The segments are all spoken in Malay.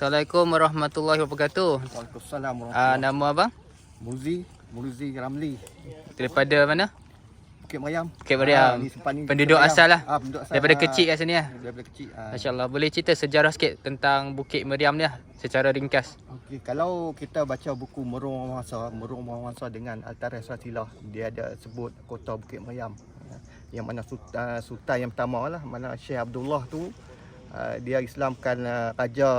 Assalamualaikum warahmatullahi wabarakatuh. Waalaikumsalam Ah warahmatullahi nama abang? Muzi, Muzi Ramli, Daripada mana? Bukit Mariam. Bukit Mariam. Ah, ni Penduduk asal lah. Ah, penduduk asal. Daripada Ah, kecil kat sini lah. Daripada kecil. Ah. Masya-Allah. Boleh cerita sejarah sikit tentang Bukit Meriam ni lah secara ringkas. Okey, kalau kita baca buku Merung Mawasa, Merung Mawasa dengan Altares Rasilah, dia ada sebut kota Bukit Mariam. Yang mana sultan, sultan yang pertama lah, mana Syekh Abdullah tu uh, dia Islamkan uh, raja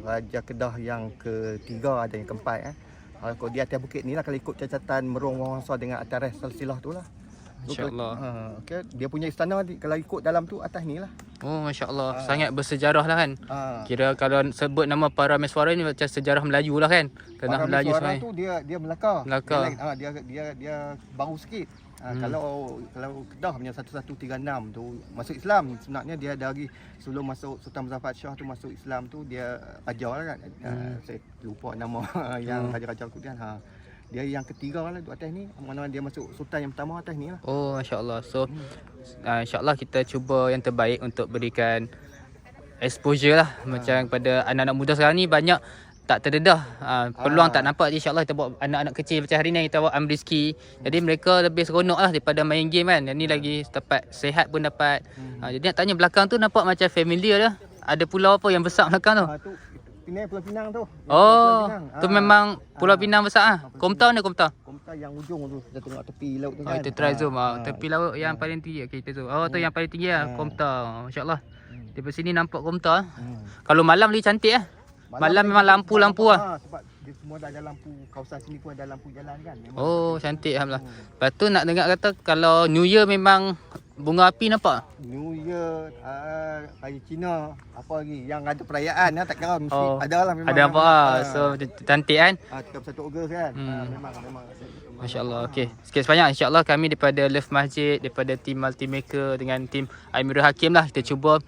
raja Kedah yang ketiga ada yang keempat eh. Uh, kalau di atas bukit ni lah kalau ikut catatan Merung Mawasa dengan Altares Rasilah tu lah. Masya-Allah. Ha, okay. Dia punya istana kalau ikut dalam tu atas ni lah. Oh masya-Allah. Sangat bersejarah lah kan. Ha. Kira kalau sebut nama para meswara ni macam sejarah Melayu lah kan. Tanah Melayu sebenarnya. tu dia dia Melaka. Melaka. Dia, ha, dia dia dia baru sikit. Ha, Hmm. kalau kalau Kedah punya 1136 tu masuk Islam sebenarnya dia dari sebelum masuk Sultan Muzaffar Shah tu masuk Islam tu dia raja lah kan. Ha, Hmm. saya lupa nama yang Hmm. raja-raja kemudian ha. Dia yang ketiga lah tu atas ni. Mana dia masuk sultan yang pertama atas ni lah. Oh masya-Allah. So Hmm. uh, insya-Allah kita cuba yang terbaik untuk berikan exposure lah macam kepada anak-anak muda sekarang ni banyak tak terdedah uh, peluang Ah. tak nampak Jadi insyaallah kita bawa anak-anak kecil macam hari ni kita bawa Amrizki jadi mereka lebih seronok lah daripada main game kan yang ni lagi tempat sehat pun dapat Hmm. uh, jadi nak tanya belakang tu nampak macam familiar dah ada pulau apa yang besar belakang tu Ha, tu Penang Pulau Pinang tu. Yang Pulau oh Pinang. tu Ah. memang Pulau Ah. Pinang besar ah Komtau ni Komtau Komta yang ujung tu kita tengok tepi laut tu Oh, kan. kita try Ha, zoom ah. ha. Tepi laut yang paling tinggi. Okey, kita zoom. Oh, tu Hmm. yang paling tinggi ah, Hmm. Komta. Masya-Allah. Hmm. Daripada sini nampak Komta. ah. Hmm. Kalau malam lagi cantik ah. Malam memang lampu-lampu lah. Ha, sebab dia semua dah ada lampu kawasan sini pun ada lampu jalan kan. Memang Oh, cantik alhamdulillah. Hmm. Lepas tu nak dengar kata kalau New Year memang bunga api nampak. New Year, uh, Raya Cina, apa lagi yang ada perayaan lah tak kira mesti Oh, ada lah memang. Ada apa ah. So cantik kan? ah 31 Ogos kan. Hmm. Ha, memang memang. Masya-Allah. Okey. Sikit sebanyak insya-Allah kami daripada Love Masjid, daripada tim Multimaker dengan tim Amirul Hakim lah kita cuba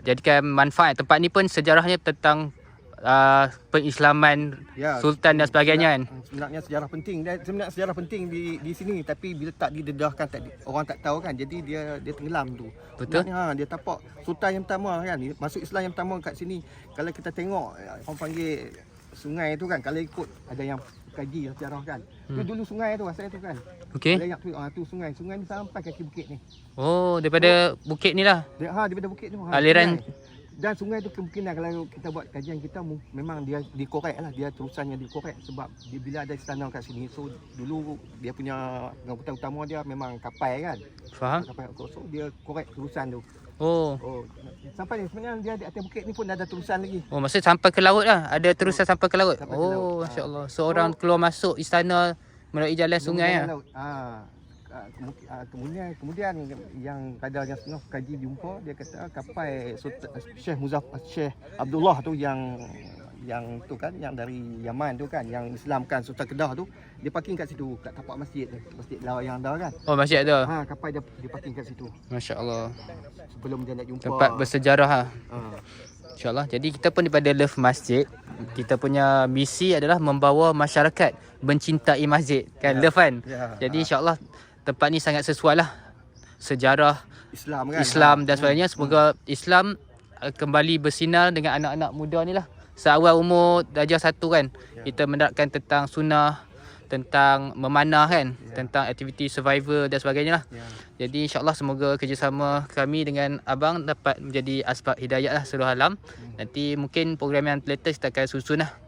jadikan manfaat tempat ni pun sejarahnya tentang uh, pengislaman Ya, sultan dan sebagainya kan. sebenar- Sebenarnya sejarah penting dan sebenarnya sejarah penting di di sini tapi bila tak didedahkan tak di, orang tak tahu kan. Jadi dia dia tenggelam tu. Betul. Sebenarnya, ha, dia tapak sultan yang pertama kan. Masuk Islam yang pertama kat sini. Kalau kita tengok orang panggil sungai tu kan kalau ikut ada yang kaji sejarah kan. Hmm. Tu dulu sungai tu asal tu kan. Okey. Kalau ingat tu ah tu sungai. Sungai ni sampai kaki bukit ni. Oh, daripada bukit ni lah. Dia ha daripada bukit tu. Ha, Aliran- sungai. Dan sungai tu kemungkinan kalau kita buat kajian kita memang dia dikorek lah dia terusannya dikorek sebab dia, bila ada istana kat sini so dulu dia punya pengangkutan utama dia memang kapal kan Faham? kapal so dia korek terusan tu Oh. oh sampai ni sebenarnya dia di atas bukit ni pun dah ada terusan lagi Oh, maksudnya sampai ke laut lah. Ada terusan sampai ke laut. Sampai. Oh, Ha. masya-Allah. So orang keluar masuk istana melalui jalan sungai Jalan ah. ha Ah, ah, kemudian kemudian yang kadar yang setengah kaji jumpa dia kata kapal Sultan- Syekh Muzaffar Syekh Abdullah tu yang yang tu kan yang dari Yaman tu kan yang Islamkan Sultan Kedah tu dia parking kat situ kat tapak masjid tu masjid lawa yang ada kan Oh, masjid ada. ha kapal dia dia parking kat situ Masya-Allah. sebelum dia nak jumpa Tempat bersejarah ah. ha. InsyaAllah. Jadi kita pun daripada Love Masjid, kita punya misi adalah membawa masyarakat mencintai masjid. Kan? Ya. Love kan? Ya. Jadi insyaAllah tempat ni sangat sesuai lah. Sejarah Islam kan Islam Ha. dan sebagainya. Semoga Islam uh, kembali bersinar dengan anak-anak muda ni lah. Seawal umur darjah satu kan. Ya. Kita menerapkan tentang sunnah, tentang memanah kan. Ya. Tentang aktiviti survivor dan sebagainya lah. ya. Jadi insyaAllah semoga kerjasama kami dengan abang dapat menjadi asbab hidayah lah seluruh alam. Nanti mungkin program yang latest kita akan susun lah.